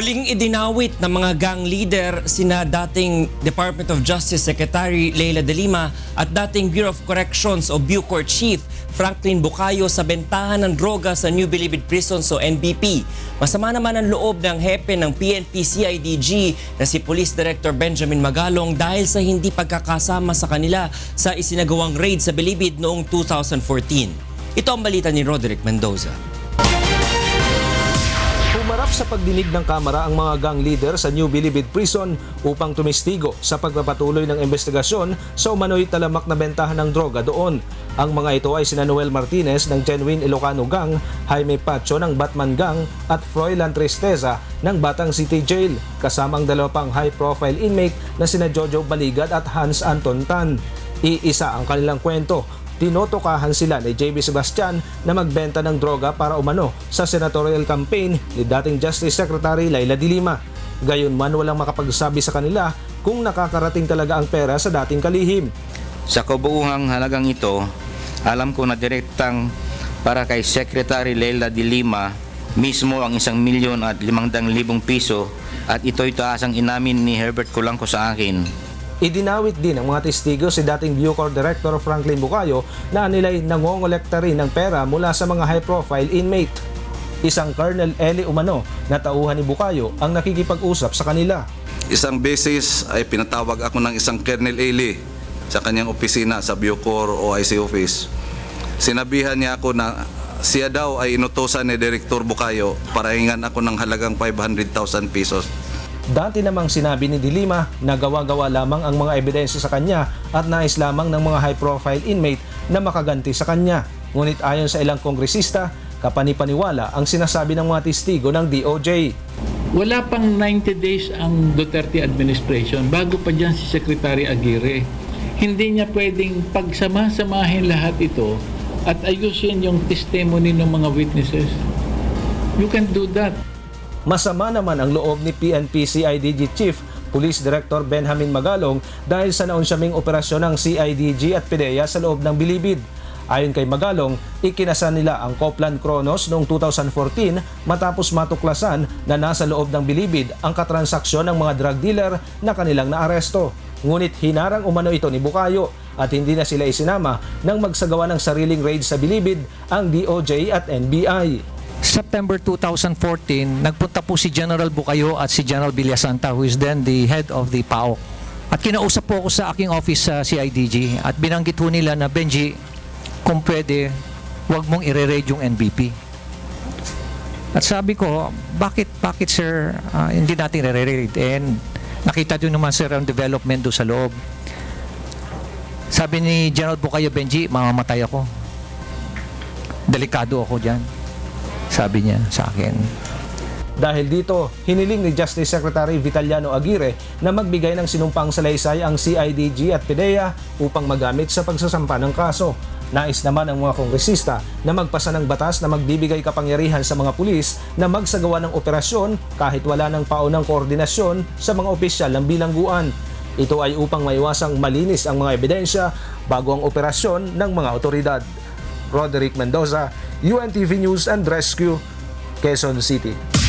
Muling idinawit ng mga gang leader sina dating Department of Justice Secretary Leila De Lima at dating Bureau of Corrections o Bucor Chief Franklin Bucayo sa bentahan ng droga sa New Bilibid Prisons o NBP. Masama naman ang loob ng hepe ng PNP CIDG na si Police Director Benjamin Magalong dahil sa hindi pagkakasama sa kanila sa isinagawang raid sa Bilibid noong 2014. Ito ang balita ni Roderick Mendoza. Humarap sa pagdinig ng Kamara ang mga gang leader sa New Bilibid Prison upang tumistigo sa pagpapatuloy ng investigasyon sa umano'y talamak na bentahan ng droga doon. Ang mga ito ay sina Noel Martinez ng Genuine Ilocano Gang, Jaime Pacho ng Batman Gang at Froilan Tristeza ng Batang City Jail kasama ang dalawa pang high-profile inmate na sina Jojo Baligad at Hans Anton Tan. Iisa ang kanilang kwento tinotokahan sila ni JB Sebastian na magbenta ng droga para umano sa senatorial campaign ni dating Justice Secretary Laila de Lima. Gayunman walang makapagsabi sa kanila kung nakakarating talaga ang pera sa dating kalihim. Sa kabuuhang halagang ito, alam ko na direktang para kay Secretary Leila de Lima mismo ang isang milyon at limangdang libong piso at ito'y taasang inamin ni Herbert Colanco sa akin. Idinawit din ng mga testigo si dating Bucor Director Franklin Bucayo na nila'y nangongolekta rin ng pera mula sa mga high-profile inmate. Isang Colonel Eli Umano na tauhan ni Bucayo ang nakikipag-usap sa kanila. Isang beses ay pinatawag ako ng isang Colonel Eli sa kanyang opisina sa Bucor OIC office. Sinabihan niya ako na siya daw ay inutosan ni Direktor Bukayo para hingan ako ng halagang 500,000 pesos. Dati namang sinabi ni Dilima na gawa-gawa lamang ang mga ebidensya sa kanya at nais lamang ng mga high-profile inmate na makaganti sa kanya. Ngunit ayon sa ilang kongresista, kapanipaniwala ang sinasabi ng mga testigo ng DOJ. Wala pang 90 days ang Duterte administration bago pa dyan si Secretary Aguirre. Hindi niya pwedeng pagsama-samahin lahat ito at ayusin yung testimony ng mga witnesses. You can do that. Masama naman ang loob ni PNP CIDG Chief Police Director Benjamin Magalong dahil sa naunsyaming operasyon ng CIDG at PDEA sa loob ng Bilibid. Ayon kay Magalong, ikinasan nila ang Copland Kronos noong 2014 matapos matuklasan na nasa loob ng Bilibid ang katransaksyon ng mga drug dealer na kanilang naaresto. Ngunit hinarang umano ito ni Bukayo at hindi na sila isinama nang magsagawa ng sariling raid sa Bilibid ang DOJ at NBI. September 2014, nagpunta po si General Bukayo at si General Villasanta who is then the head of the PAOK. At kinausap po ako sa aking office sa CIDG at binanggit po nila na Benji, kung pwede, wag mong ire-raid yung NBP. At sabi ko, bakit, bakit sir, ah, hindi natin ire-raid? And nakita din naman sir ang development do sa loob. Sabi ni General Bukayo, Benji, mamamatay ako. Delikado ako dyan. Sabi niya sa akin. Dahil dito, hiniling ni Justice Secretary Vitaliano Aguirre na magbigay ng sinumpang salaysay ang CIDG at PDEA upang magamit sa pagsasampa ng kaso. Nais naman ng mga kongresista na magpasa ng batas na magbibigay kapangyarihan sa mga pulis na magsagawa ng operasyon kahit wala ng paunang koordinasyon sa mga opisyal ng bilangguan. Ito ay upang maiwasang malinis ang mga ebidensya bago ang operasyon ng mga otoridad. Roderick Mendoza, UNTV News and Rescue, Quezon City.